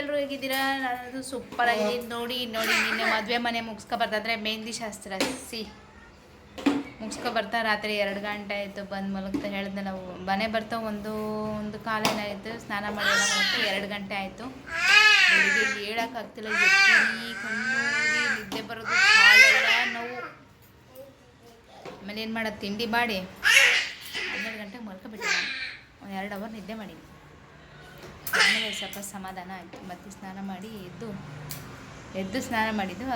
ಎಲ್ಲರೂ ಹೇಗಿದ್ದೀರಾ? ನಾನು ಸೂಪರ್ ಆಗಿದ್ದೀನಿ. ನೋಡಿ ನೋಡಿ, ನಿನ್ನೆ ಮದುವೆ ಮನೆ ಮುಗಿಸ್ಕೊ ಬರ್ತಾದ್ರೆ ಮೆಹಂದಿ ಶಾಸ್ತ್ರ, ಸಿ. ಮುಗಿಸ್ಕೊ ಬರ್ತಾ ರಾತ್ರಿ ಎರಡು ಗಂಟೆ ಆಯಿತು, ಬಂದು ಮಲಗ್ತಾ ಹೇಳಿದ್ನ ನಾವು. ಮನೆ ಬರ್ತಾ ಒಂದು ಒಂದು ಕಾಲೇನಾಯಿತು ಸ್ನಾನ ಮಾಡಿ ಎರಡು ಗಂಟೆ ಆಯಿತು. ಬೆಳಿಗ್ಗೆ ಹೇಳೋಕ್ಕಾಗ್ತಿಲ್ಲ ಎತ್ತಿ ಕಣ್ಣು ನಿದ್ದೆ ಬರೋದು, ಕಾಲೆಲ್ಲ ನೋವು. ಆಮೇಲೆ ಏನು ಮಾಡೋದು ತಿಂಡಿ ಮಾಡಿ. ಹನ್ನೆರಡು ಗಂಟೆಗೆ ಮಲ್ಕೊಬಿಟ್ಟೆ ನಾನು ಒಂದು ಎರಡು ಅವರ್ ನಿದ್ದೆ ಮಾಡಿದ್ದೆ. ಆಮೇಲೆ ಸ್ವಲ್ಪ ಸಮಾಧಾನ ಆಯಿತು. ಮತ್ತೆ ಸ್ನಾನ ಮಾಡಿ ಎದ್ದು ಎದ್ದು ಸ್ನಾನ ಮಾಡಿದ್ದು,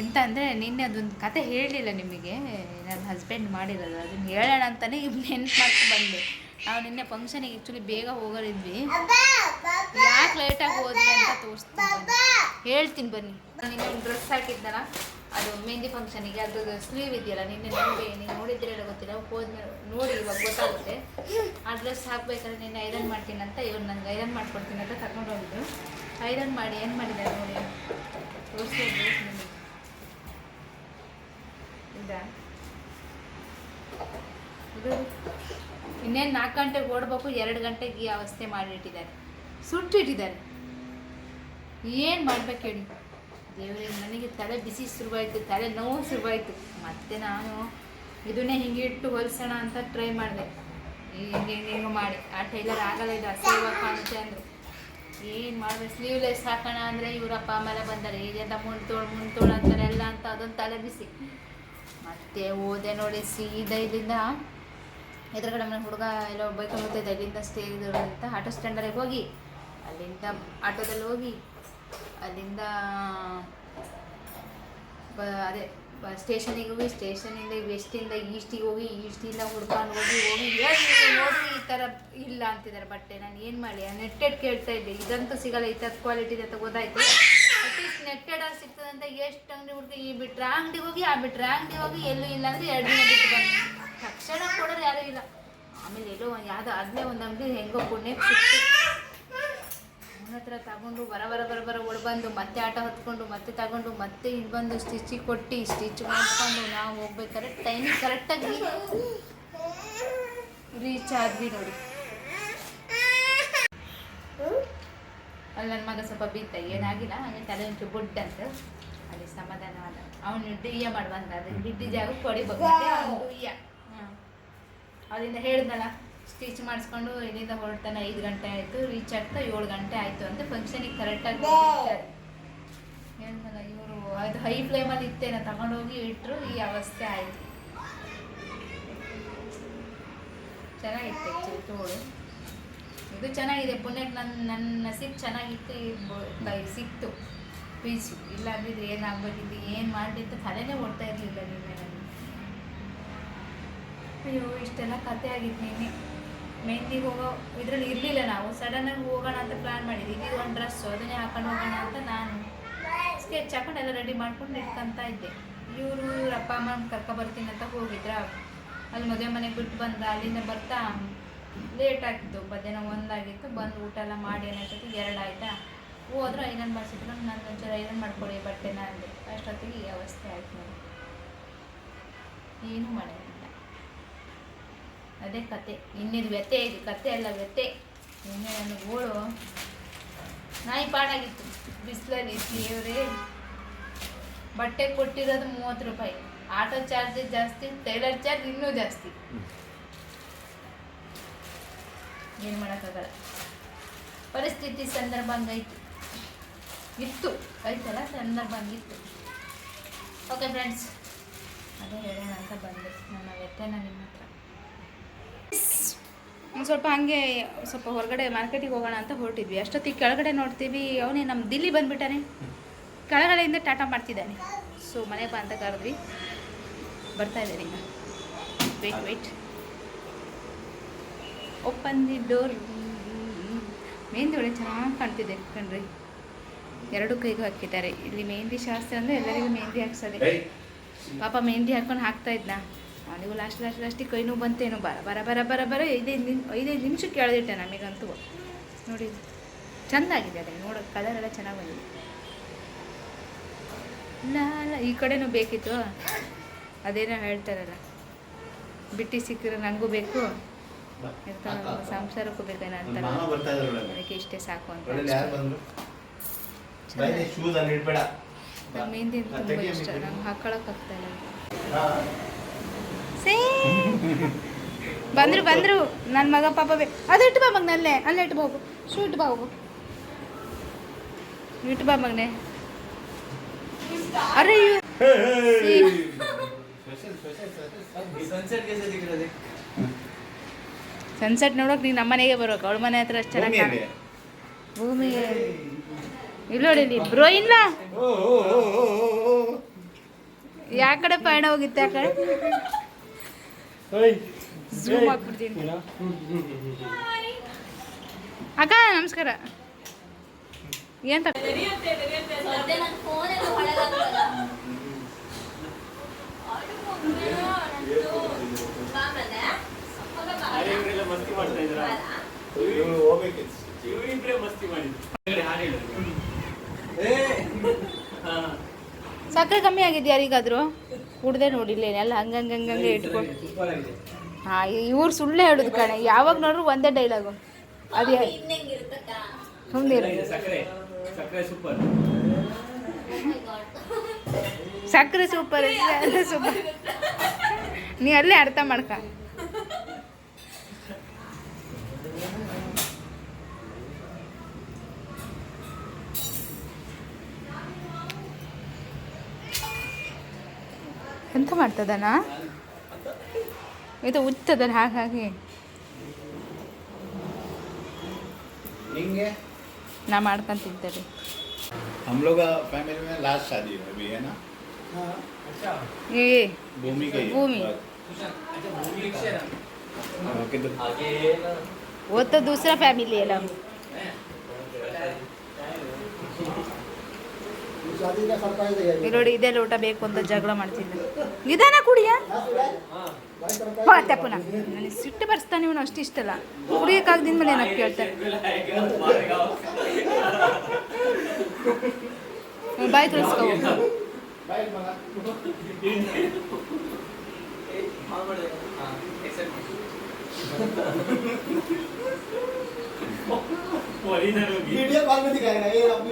ಎಂತ ಅಂದರೆ ನಿನ್ನೆ ಅದೊಂದು ಕತೆ ಹೇಳಲಿಲ್ಲ ನಿಮಗೆ, ನನ್ನ ಹಸ್ಬೆಂಡ್ ಮಾಡಿರೋದು. ಅದನ್ನು ಹೇಳೋಣ ಅಂತಲೇ ನೆನ್ಪು ಮಾಡ್ಕೊಂಡು ಬಂದೆ. ನಾವು ನಿನ್ನೆ ಫಂಕ್ಷನಿಗೆ ಆ್ಯಕ್ಚುಲಿ ಬೇಗ ಹೋಗೋರಿದ್ವಿ. ಯಾಕೆ ಲೇಟಾಗಿ ಹೋದ್ವಿ ಅಂತ ತೋರಿಸ್ತೀನಿ ಹೇಳ್ತೀನಿ ಬನ್ನಿ. ನಾನು ನಿನ್ನೆ ಡ್ರೆಸ್ ಹಾಕಿದ್ದಲ್ಲ ಅದು ಮೆಹಂದಿ ಫಂಕ್ಷನಿಗೆ ಅದ್ರದ್ದು ಸ್ಲೀವ್ ಇದೆಯಲ್ಲ, ನಿನ್ನೆ ನೋಡಿ ನೀವು ನೋಡಿದ್ರೆಲ್ಲ ಗೊತ್ತಿಲ್ಲ ಹೋದ್ಮೇಲೆ ನೋಡಿ ಇವಾಗ ಗೊತ್ತಾಗುತ್ತೆ. ಆ ಡ್ರೆಸ್ ಹಾಕ್ಬೇಕಾದ್ರೆ ನಿನ್ನೆ ಐರನ್ ಮಾಡ್ತೀನಿ ಅಂತ ಇವ್ರು ನಂಗೆ ಐರನ್ ಮಾಡ್ಕೊಡ್ತೀನಿ ಅಂತ ತಗೊಂಡು ಹೋಗಿದ್ರು. ಐರನ್ ಮಾಡಿ ಏನು ಮಾಡಿದ್ದಾರೆ ನೋಡಿ. ಇದು. ಇನ್ನೇನು ನಾಲ್ಕು ಗಂಟೆಗೆ ಓಡಬೇಕು, ಎರಡು ಗಂಟೆಗೆ ಈ ಅವಸ್ಥೆ ಮಾಡಿಟ್ಟಿದ್ದಾರೆ. ಸುಟ್ಟಿಟ್ಟಿದ್ದಾರೆ ಏನು ಮಾಡ್ಬೇಕು ಹೇಳಿ. ದೇವರೇ, ನನಗೆ ತಲೆ ಬಿಸಿ ಶುರುವಾಯಿತು, ತಲೆ ನೋವು ಶುರುವಾಯಿತು. ಮತ್ತೆ ನಾನು ಇದನ್ನೇ ಹಿಂಗೆ ಇಟ್ಟು ಹೊಲಿಸೋಣ ಅಂತ ಟ್ರೈ ಮಾಡಿದೆ. ಹಿಂಗೆ ಹಿಂಗೆ ಹಿಂಗೆ ಮಾಡಿ. ಆ ಟೈಲರ್ ಆಗಲ್ಲ, ಇದು ಅಸೇವ ಕಾಣುತ್ತೆ ಅಂದರು. ಏನು ಮಾಡ್ಬೇಕು ಸ್ಲೀವ್ಲೆಸ್ ಹಾಕೋಣ ಅಂದರೆ ಇವರಪ್ಪ ಆಮೇಲೆ ಬಂದರೆ. ತೋಳು ಮುಂಡ್ತೋಳು ಮುಂಡ್ತೋಳು ಅಂತಾರೆ ಎಲ್ಲ ಅಂತ, ಅದೊಂದು ತಲೆ ಬಿಸಿ. ಮತ್ತೆ ಓದೆ ನೋಡಿ, ಸೀದಾ ಇದರಿಂದ ಎದುರುಗಡೆ ಮನೆ ಹುಡುಗ ಎಲ್ಲೋ ಬೈಕೊಂಬತ್ತಿದ್ದೆ ಇಲ್ಲಿಂದ ಸ್ಟೇ ಇದು ಅಂತ. ಆಟೋ ಸ್ಟ್ಯಾಂಡರ್ಗೆ ಹೋಗಿ. ಅಲ್ಲಿಂದ ಆಟೋದಲ್ಲಿ ಹೋಗಿ. ಅಲ್ಲಿಂದ, ಬ, ಅದೇ, ಬ, ಸ್ಟೇಷನಿಗೆ ಹೋಗಿ, ಸ್ಟೇಷನಿಂದ ವೆಸ್ಟಿಂದ ಈಸ್ಟಿಗೆ ಹೋಗಿ ಈಸ್ಟಿಂದ ಹುಡ್ಕೊಂಡು ಹೋಗಿ ಹೋಗಿ ನೋಡಿ ಈ ಥರ ಇಲ್ಲ ಅಂತಿದ್ದಾರೆ ಬಟ್ಟೆ. ನಾನು ಏನು ಮಾಡಲಿ? ನೆಟ್ಟೆಡ್ ಕೇಳ್ತಾ ಇದ್ದೆ. ಇದಂತೂ ಸಿಗಲ್ಲ, ಈ ಥರ ಕ್ವಾಲಿಟಿ ಅಂತ ಗೊತ್ತಾಯ್ತು. ಅಟ್ಲೀಸ್ಟ್ ನೆಟ್ಟೆಡ್ ಆಗಿ ಸಿಗ್ತದೆ ಅಂತ ಎಷ್ಟು ಅಂಗಡಿ ಹುಡುಗಿ ಈ ಬಿಟ್ರೆ? ಆ ಅಂಗಡಿಗೆ ಹೋಗಿ, ಆ ಬಿಟ್ರೆ? ಆ ಅಂಗಡಿಗೆ ಹೋಗಿ ಎಲ್ಲೂ ಇಲ್ಲ ಅಂದರೆ ಎರಡು ದಿನ ಬಿಟ್ಟು ಬಂದು. ತಕ್ಷಣ ಕೊಡೋರು ಯಾರೂ ಇಲ್ಲ. ಆಮೇಲೆ ಎಲ್ಲೋ ಒಂದು ಯಾವುದೋ ಅದನ್ನೇ ಒಂದು ಅಂಗಡಿ ಹೆಂಗೋ ಪುಣ್ಯ ಸಿಕ್ತು. ಹತ್ರ ತಗೊಂಡು, ಬರ ಬರ ಬರ ಬರ ಓಡ್ ಬಂದು ಮತ್ತೆ ಆಟ ಹೊತ್ಕೊಂಡು, ಮತ್ತೆ ತಗೊಂಡು, ಮತ್ತೆ ಇಲ್ಲಿ ಬಂದು ಸ್ಟಿಚಿಗೆ ಕೊಟ್ಟು ಸ್ಟಿಚ್ ಮಾಡ್ಕೊಂಡು ನಾವು ಹೋಗ್ಬೇಕಾದ್ರೆ ಟೈಮಿಗೆ ಕರೆಕ್ಟಾಗಿ ರೀಚ್ ಆದ್ವಿ ನೋಡಿ. ಅಲ್ಲಿ ನನ್ನ ಮಗ ಸ್ವಲ್ಪ ಬಿದ್ದ, ಏನಾಗಿಲ್ಲ ಹಂಗೆ ತಲೆ ಒಂಚೂರು ಬುಡ್ ಅಂತ ಅಲ್ಲಿ ಸಮಾಧಾನ ಆದ ಅವನು ಡಿಯ್ಯ ಮಾಡಿ ಬಂದ ಅದು ಬಿದ್ದ ಜಾಗ ಕೊಡಿಬೇಕು ಅವನು ಡಿಯ್ಯ ಹ್ಞೂ ಹೇಳಿದ್ನಲ್ಲ ಸ್ಟಿಚ್ ಮಾಡಿಸ್ಕೊಂಡು ಇಲ್ಲಿಂದ ಹೊರಡ್ತಾನೆ ಐದು ಗಂಟೆ ಆಯಿತು ರೀಚ್ ಆಗ್ತಾ ಏಳು ಗಂಟೆ ಆಯಿತು ಅಂತ ಫಂಕ್ಷನಿಗೆ ಕರೆಕ್ಟಾಗಿ ಹೇಳಿದ್ನಲ್ಲ ಇವರು ಅದು ಹೈ ಫ್ಲೇಮಲ್ಲಿ ಇತ್ತೇನ ತಗೊಂಡೋಗಿ ಇಟ್ಟರು ಈ ಅವಸ್ಥೆ ಆಯಿತು. ಚೆನ್ನಾಗಿತ್ತು ಆ್ಯಕ್ಚುಲಿ ತೋಳು. ಇದು ಚೆನ್ನಾಗಿದೆ ಪುಣ್ಯಕ್ಕೆ ನನ್ನ ನನ್ನ ನಸೀಬ್ ಚೆನ್ನಾಗಿತ್ತು ಸಿಕ್ತು. ಪೀಸು ಇಲ್ಲ ಅಂದಿದ್ರೆ ಏನಾಗ್ಬೇಕಿತ್ತು ಏನು ಮಾಡಲಿ ಅಂತ ತಲೆನೇ ಓಡ್ತಾ ಇರಲಿಲ್ಲ ನಿನ್ನೆ. ನನಗೆ ಅಯ್ಯೋ ಇಷ್ಟೆಲ್ಲ ಕತೆ ಆಗಿತ್ತು ನಿನ್ನೆ. ಮೆಹಂದಿಗೆ ಹೋಗೋ, ಇದರಲ್ಲಿ ಇರಲಿಲ್ಲ ನಾವು. ಸಡನ್ನಾಗಿ ಹೋಗೋಣ ಅಂತ ಪ್ಲ್ಯಾನ್ ಮಾಡಿದ್ವಿ. ಇದು ಒಂದು ಡ್ರೆಸ್ಸು ಅದನ್ನೇ ಹಾಕೊಂಡು ಹೋಗೋಣ ಅಂತ ನಾನು ಸ್ಕೆಚ್ ಹಾಕೊಂಡು ಎಲ್ಲ ರೆಡಿ ಮಾಡ್ಕೊಂಡು ಇಟ್ಕೊಂತ ಇದ್ದೆ. ಇವರು ಇವ್ರ ಅಪ್ಪ, ಅಮ್ಮ ಕರ್ಕೊ ಬರ್ತೀನಿ ಅಂತ ಹೋಗಿದ್ರ. ಅಲ್ಲಿ ಮದುವೆ ಮನೆಗೆ ಬಿಟ್ಟು ಬಂದ, ಅಲ್ಲಿಂದ ಬರ್ತಾ ಲೇಟ್ ಆಗಿತ್ತು. ಮಧ್ಯಾಹ್ನ ಒಂದಾಗಿತ್ತು ಬಂದು ಊಟ ಎಲ್ಲ ಮಾಡಿ ಏನಾಯ್ತು ಎರಡು ಆಯ್ತಾ? ಹೋದ್ರು, ಐರನ್ ಮಾಡಿಸಿಟ್ಕೊಂಡು ನಾನು ಒಂಚೂರು ಐರನ್ ಮಾಡ್ಕೊಳ್ಳಿ ಬಟ್ಟೆನ ಅಂದೆ. ಅಷ್ಟೊತ್ತಿಗೆ ಈ ಆಯ್ತು ನೋಡಿ ಏನೂ ಮಾಡಿರಲಿಲ್ಲ ಅದೇ ಕತೆ. ಇನ್ನಿದು ವ್ಯತೆ ಇದು, ಕತೆ ಅಲ್ಲ ವ್ಯತೆ ನಿನ್ನೆ ನನ್ನ ಗೋಳು ನಾಯಿ ಪಾಡಾಗಿತ್ತು. ಬಿಸಿಲಲ್ಲಿ ದೇವರೇ ಬಟ್ಟೆ ಕೊಟ್ಟಿರೋದು ಮೂವತ್ತು ರೂಪಾಯಿ. ಆಟೋ ಚಾರ್ಜ್ ಜಾಸ್ತಿ, ಟೈಲರ್ ಚಾರ್ಜ್ ಇನ್ನೂ ಜಾಸ್ತಿ. ಏನು ಮಾಡೋಕ್ಕಾಗಲ್ಲ. ಪರಿಸ್ಥಿತಿ ಸಂದರ್ಭ ಹಂಗೈತಿ ಇತ್ತು. ಐತಲ್ಲ ಸಂದರ್ಭ ಹಂಗಿತ್ತು ಓಕೆ ಫ್ರೆಂಡ್ಸ್ ಅದೇ ಹೇಳೋಣ ಅಂತ ಬಂದೆ. ನನ್ನ ವ್ಯತ್ಯನ ನಿಮ್ಮ ಸ್ವಲ್ಪ ಹಂಗೆ ಸ್ವಲ್ಪ ಹೊರಗಡೆ ಮಾರ್ಕೆಟಿಗೆ ಹೋಗೋಣ ಅಂತ ಹೊರಟಿದ್ವಿ. ಅಷ್ಟೊತ್ತಿಗೆ ಕೆಳಗಡೆ ನೋಡ್ತೀವಿ ಅವನೇ ನಮ್ಮ ದಿಲ್ಲಿ ಬಂದ್ಬಿಟ್ಟಾನೆ. ಕೆಳಗಡೆಯಿಂದ ಟಾಟಾ ಮಾಡ್ತಿದ್ದಾನೆ. ಸೊ ಮನೆಗೆ ಬಾ ಅಂತ ಕರೆದ್ವಿ ಬರ್ತಾ ಇದ್ದಾನೆ ಈಗ. Wait wait open the door mehndi ಒಳ್ಳೆ ಚೆನ್ನಾಗಿ ಕಾಣ್ತಿದೆ ಕಣ್ರಿ. ಎರಡು ಕೈಗೂ ಹಾಕಿದ್ದಾರೆ. ಇಲ್ಲಿ ಮೆಹಂದಿ ಶಾಸ್ತ್ರ ಅಂದರೆ ಎಲ್ಲರಿಗೂ ಮೆಹಂದಿ ಹಾಕ್ಸೋದೆ ಪಾಪ ಮೆಹಂದಿ ಹಾಕೊಂಡು ಹಾಕ್ತಾ ಇದ್ನ? ಅವನಿಗೂ ಲಾಸ್ಟ್ ಲಾಸ್ಟ್ ಲಾಸ್ಟಿಗೆ ಕೈನೂ ನೋವು ಬಂತೇನೋ ಬರ ಬರ ಬರ ಬರ ಬರ ಐದೈದು ನಿಮ್ ಐದೈದು ನಿಮಿಷ ಎಳೆದಿಟ್ಟೆ ನಮಗಂತೂ. ನೋಡಿ ಚೆಂದಾಗಿದೆ ಅದೇ ನೋಡೋ ಕಲರ್ ಎಲ್ಲ ಚೆನ್ನಾಗಿ ಬಂದಿದೆ. ಇಲ್ಲ ಈ ಕಡೆನೂ ಬೇಕಿತ್ತು? ಅದೇನೋ ಹೇಳ್ತಾರಲ್ಲ ಬಿಟ್ಟು ಸಿಕ್ಕಿದ್ರೆ ನನಗೂ ಬೇಕು. ಸಂಸಾರಕ್ಕೂ ಬೇಕೇನೋ ಇದ್ರು ಅದಕ್ಕೆ ಇಷ್ಟೇ ಸಾಕು ಅಂತ. ಮೆಹಂದಿ ತುಂಬ ಇಷ್ಟ. ನಂಗೆ ಹಾಕೊಳಕ್ ಆಗ್ತಾ ಬಂದ್ರು ಬಂದ್ರು. ನನ್ನ ಮಗ ಪಾಪ ಬೇ ಅದು ಇಟ್ಟು ಬಾ ಮಗ್ನೆ ಅಲ್ಲೇ ಅಲ್ಲೇ ಇಟ್ಟು ಹೋಗು. ಶೂ ಇಟ್ಟು ಬಾ ಹೋಗು. ಇಟ್ಟು ಬಾ ಮಗ್ನೆ. ಅರೆ ಸನ್ಸೆಟ್ ನೋಡೋಕೆ ನೀನು ನಮ್ಮ ಮನೆಗೆ ಬರ್ಬೇಕು ಅವಳ ಮನೆ ಹತ್ರ ಅಷ್ಟು ಚೆನ್ನಾಗಿ ಭೂಮಿ ಇಲ್ಲ ನೋಡಿ ಇಲ್ಲಿ ಬ್ರೋ ಇಲ್ಲ ಯಾಕಡೆ ಪಯಣ ಹೋಗಿತ್ತು ಯಾಕಡೆ? ಝೂಮ್ ಹಾಕ್ಬಿಡ್ತೀನಿ ಅಕ್ಕ ನಮಸ್ಕಾರ. ಏನ್ ಸಕ್ಕರೆ ಕಮ್ಮಿ ಆಗಿದ್ಯಾ ಯಾರಿಗಾದ್ರು? ಕುಡ್ದೆ ನೋಡಿಲ್ಲ ಎಲ್ಲ ಹಂಗಂಗೆ ಹಂಗಂಗೆ ಇಟ್ಕೊಂಡು ಹಾ ಇವ್ರು ಸುಳ್ಳೆ ಹೇಳುದು ಕಣೆ. ಯಾವಾಗ ನೋಡ್ರು ಒಂದೇ ಡೈಲಾಗು ಅದು ಇನ್ನೆಂಗಿರುತ್ತಕ್ಕ ಸುಮ್ಮನೆ ಸಕ್ಕರೆ. ಸಕ್ಕರೆ ಸೂಪರ್ ಸಕ್ಕರೆ ಸೂಪರ್ ಸೂಪರ್ ನೀ ಅಲ್ಲೇ ಅರ್ಥ ಮಾಡ್ಕ. ಎಂತ ಮಾಡ್ತದನ ಇದು ಉತ್ತದನ ಹಾಗಾಗಿ ಹಿಂಗೆ ನಾ ಮಾಡ್ಕೊಂತ ತಿಂತೇನೆ हम लोग का फैमिली में लास्ट शादी है अभी है ना ಏ भूमि का ही भूमि। ओके तो वो तो दूसरा फैमिली है ना ನೋಡಿ ಇದೇ ಲೋಟ ಬೇಕು ಅಂತ ಜಗಳ ಮಾಡ್ತಿದ್ದ ನಿಧಾನ ಕುಡಿಯ ತಪ್ಪುನ ನನಗೆ ಸಿಟ್ಟು ಬರ್ಸ್ತಾನೆ ಇವನು ಅಷ್ಟು ಇಷ್ಟಲ್ಲ ಕುಡಿಯೋಕ್ಕಾಗ್ದಿನ ಮೇಲೆ ಏನಕ್ಕೆ ಕೇಳ್ತಾರೆ ಬಾಯ್ ಕಳಿಸ್ಕೋ वीडियो कॉल में दिखाएगा ये अपनी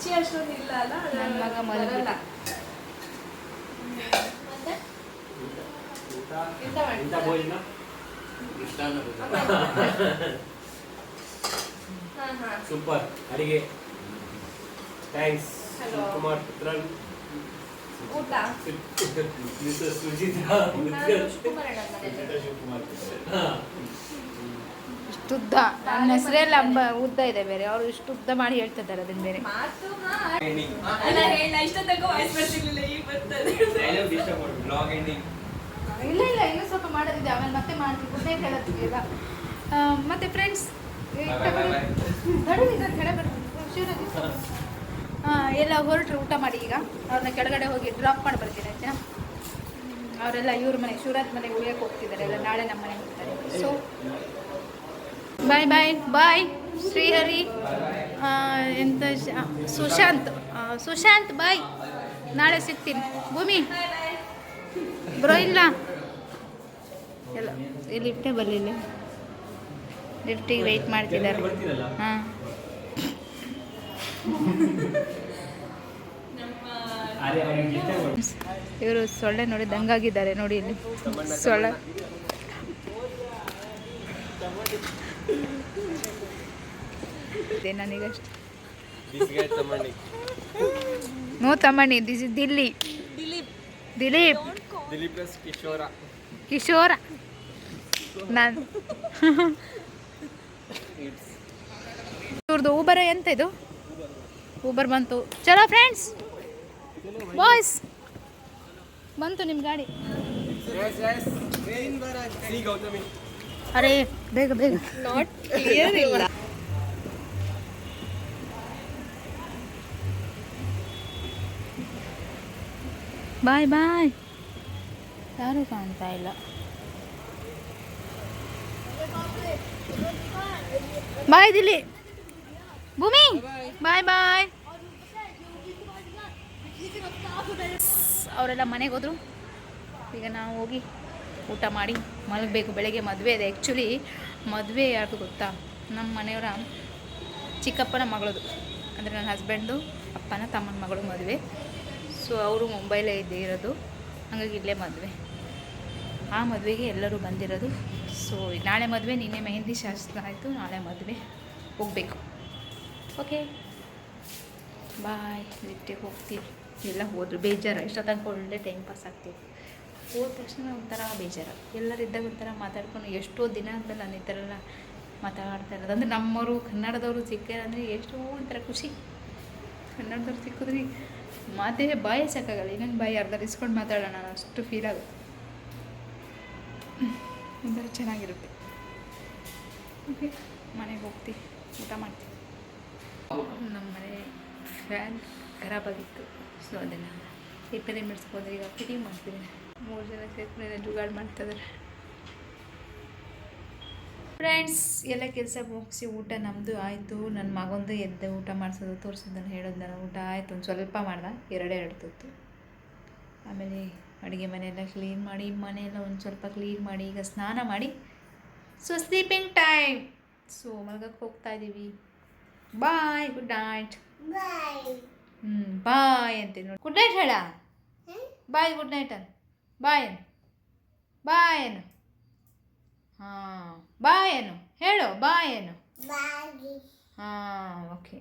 ರುಚಿ ಅಷ್ಟೊಂದು ಇಲ್ಲ ಅಲ್ಲ ಸೂಪರ್. ಅಡಿಗೆ. ಥ್ಯಾಂಕ್ಸ್ ಕುಮಾರ್ ಪುತ್ರನ್ ಶಿವಕುಮಾರ್ ಶಿವಕುಮಾರಣ್ಣ ಮನೇಲಿ ಹಾ. ಇಷ್ಟು ಉದ್ದ ನನ್ನ ಹೆಸರೆಲ್ಲ ಅಂಬ ಉದ್ದ ಇದೆ ಬೇರೆ. ಅವರು ಇಷ್ಟು ಉದ್ದ ಮಾಡಿ ಹೇಳ್ತಿದ್ದಾರೆ ಅದನ್ನ ಬೇರೆ. ಇಲ್ಲ ಇಲ್ಲ ಇನ್ನೂ ಸ್ವಲ್ಪ ಮಾಡೋದಿದೆ. ಆಮೇಲೆ ಮತ್ತೆ ಮಾಡ್ತೀವಿ ಗುಡ್ಡೆ ಹೇಳತ್ತೀವಿ ಎಲ್ಲ. ಮತ್ತೆ ಫ್ರೆಂಡ್ಸ್ ಎಲ್ಲ ಹೊರಟ್ರು ಊಟ ಮಾಡಿ ಈಗ. ಅವ್ರನ್ನ ಕೆಳಗಡೆ ಹೋಗಿ ಡ್ರಾಪ್ ಮಾಡಿ ಬರ್ತೀನಿ ಆಯ್ತಾ? ಅವರೆಲ್ಲ ಇವ್ರ ಮನೆ ಶಿವರಾಜ್ ಮನೆಗೆ ಉಳಿಯಕ್ಕೆ ಹೋಗ್ತಿದ್ದಾರೆ. ಎಲ್ಲ ನಾಳೆ ನಮ್ಮ ಮನೆಗೆ ಹೋಗ್ತಾರೆ. ಸೊ ಬಾಯ್ ಬಾಯ್ ಬಾಯ್ ಶ್ರೀಹರಿ ಎಂತ ಸುಶಾಂತ್ ಸುಶಾಂತ್ ಬಾಯ್ ನಾಳೆ ಸಿಗ್ತೀನಿ. ಭೂಮಿ. ಬ್ರೋ ಇಲ್ಲ. ಎಲ್ಲ ಲಿಫ್ಟೇ ಬರಲಿಲ್ಲ ಲಿಫ್ಟಿಗೆ ವೆಯ್ಟ್ ಮಾಡ್ತಿದ್ದಾರೆ. ಹಾಂ. ಇವರು ಸೊಳ್ಳೆ ನೋಡಿ ದಂಗಾಗಿದ್ದಾರೆ ನೋಡಿ ಇಲ್ಲಿ. ಸೊಳ್ಳೆ. ಇದೆ ನನಗಷ್ಟು. ನೋ ತಮ್ಮಣ್ಣಿ ದಿಸ್ ಇಸ್ ದಿಲ್ಲಿ. ದಿಲೀಪ್. ಕಿಶೋರ. ನಾನು. ಇವ್ರದ್ದು ಊಬರ್ ಎಂತ ಇದು? ಊಬರ್ ಬಂತು. ಚಲೋ ಫ್ರೆಂಡ್ಸ್ ಬಾಯ್ಸ್ ಬಂತು ನಿಮ್ಮ ಗಾಡಿ. ಅರೆ ಬೇಗ ಬೇಗ ನಾಟ್ ಕ್ಲಿಯರ್ ಇಲ್ಲ ಬಾಯ್ ಬಾಯ್ ಯಾರೂ ಕಾಣ್ತಾ ಇಲ್ಲ ಬಾಯ್ ದಿಲ್ಲಿ ಭೂಮಿ ಬಾಯ್ ಬಾಯ್ ಅವರೆಲ್ಲ ಮನೆಗೆ ಹೋದ್ರು ಈಗ ನಾವು ಹೋಗಿ ಊಟ ಮಾಡಿ ಮಲಗಬೇಕು. ಬೆಳಗ್ಗೆ ಮದುವೆ ಇದೆ. ಆ್ಯಕ್ಚುಲಿ ಮದುವೆ ಯಾರ್ದು ಗೊತ್ತಾ? ನಮ್ಮ ಮನೆಯವರ ಚಿಕ್ಕಪ್ಪನ ಮಗಳದು. ಅಂದರೆ ನನ್ನ ಹಸ್ಬೆಂಡು ಅಪ್ಪನ ತಮ್ಮನ ಮಗಳು ಮದುವೆ. ಸೊ ಅವರು ಮುಂಬೈಲೇ ಇದ್ದೇ ಇರೋದು. ಹಾಗಾಗಿ ಇಲ್ಲೇ ಮದುವೆ. ಆ ಮದುವೆಗೆ ಎಲ್ಲರೂ ಬಂದಿರೋದು. ಸೊ ನಾಳೆ ಮದುವೆ, ನಿನ್ನೆ ಮೆಹಂದಿ ಶಾಸ್ತ್ರ ಆಯಿತು. ನಾಳೆ ಮದುವೆ. ಹೋಗಬೇಕು. ಓಕೆ ಬಾಯ್ ಲಿಫ್ಟಿಗೆ ಹೋಗ್ತೀವಿ ಎಲ್ಲ ಹೋದರು. ಬೇಜಾರು. ಇಷ್ಟ ಒಳ್ಳೆ ಟೈಮ್ ಪಾಸ್ ಆಗ್ತೀವಿ ಹೋದ ತಕ್ಷಣ ಒಂಥರ ಬೇಜಾರು. ಎಲ್ಲರಿದ್ದಾಗ ಒಂಥರ ಮಾತಾಡ್ಕೊಂಡು ಎಷ್ಟೋ ದಿನ ಆದಮೇಲೆ ನಾನು ಈ ಥರ ಎಲ್ಲ ಮಾತಾಡ್ತಾ ಇರೋದು. ಅಂದರೆ ನಮ್ಮವರು ಕನ್ನಡದವರು ಸಿಕ್ಕಾರಂದರೆ ಎಷ್ಟೋ ಒಂಥರ ಖುಷಿ. ಕನ್ನಡದವ್ರು ಸಿಕ್ಕಿದ್ರಿ ಮಾತೇ ಬಾಯೇ ಸಾಕಾಗಲ್ಲ. ಇನ್ನೊಂದು ಬಾಯಿ ಅರ್ಧ ಇಸ್ಕೊಂಡು ಮಾತಾಡೋಣ ಅಷ್ಟು ಫೀಲ್ ಆಗುತ್ತೆ. ಒಂಥರ ಚೆನ್ನಾಗಿರುತ್ತೆ. ಓಕೆ ಮನೆಗೆ ಹೋಗ್ತಿ, ಊಟ ಮಾಡ್ತೀವಿ ನಮ್ಮ ಮನೆ ಫ್ಯಾನ್ ಖರಾಬಾಗಿತ್ತು ಸೊ ಅದನ್ನು ರಿಪೇರಿ ಮಾಡಿಸ್ಕೊಂಡ್ರೆ ಈಗ ಫಿಟಿಂಗ್ ಮಾಡ್ತಿದ್ದೀನಿ ಮೂರು ಜನ ಸೇರ್ಕೊಂಡು ಜುಗಾಡು ಮಾಡ್ತಿದ್ದಾರೆ ಫ್ರೆಂಡ್ಸ್ ಎಲ್ಲ ಕೆಲಸ ಮುಗಿಸಿ ಊಟ ನಮ್ಮದು ಆಯಿತು. ನನ್ನ ಮಗಂದು ಎದ್ದು ಊಟ ಮಾಡಿಸೋದು ತೋರಿಸಿದ್ದನ್ನು ಹೇಳೋದು ನಾನು ಊಟ ಆಯಿತು. ಒಂದು ಸ್ವಲ್ಪ ಮಾಡ್ದೆ ಎರಡೇ ಎರಡು ತುತ್ತು. ಆಮೇಲೆ ಅಡುಗೆ ಮನೆಯೆಲ್ಲ ಕ್ಲೀನ್ ಮಾಡಿ ಮನೆಯೆಲ್ಲ ಒಂದು ಸ್ವಲ್ಪ ಕ್ಲೀನ್ ಮಾಡಿ ಈಗ ಸ್ನಾನ ಮಾಡಿ. ಸೊ ಸ್ಲೀಪಿಂಗ್ ಟೈಮ್ ಸೊ ಮಲಗಕ್ಕೆ ಹೋಗ್ತಾ ಇದ್ದೀವಿ ಬಾಯ್ ಗುಡ್ ನೈಟ್ ಹ್ಞೂ ಬಾಯ್ ಅಂತೀನಿ ನೋಡಿ. ಗುಡ್ ನೈಟ್ ಹೇಳ. ಬಾಯ್ ಗುಡ್ ನೈಟ್ ಅನ್. ಬಾಯ್ ಬಾಯೇನು? ಬಾಯ್ ಅನ್ನು ಹಾಂ ಬಾಯೇನು? ಹೇಳು ಬಾಯೇನು? ಹಾಂ ಓಕೆ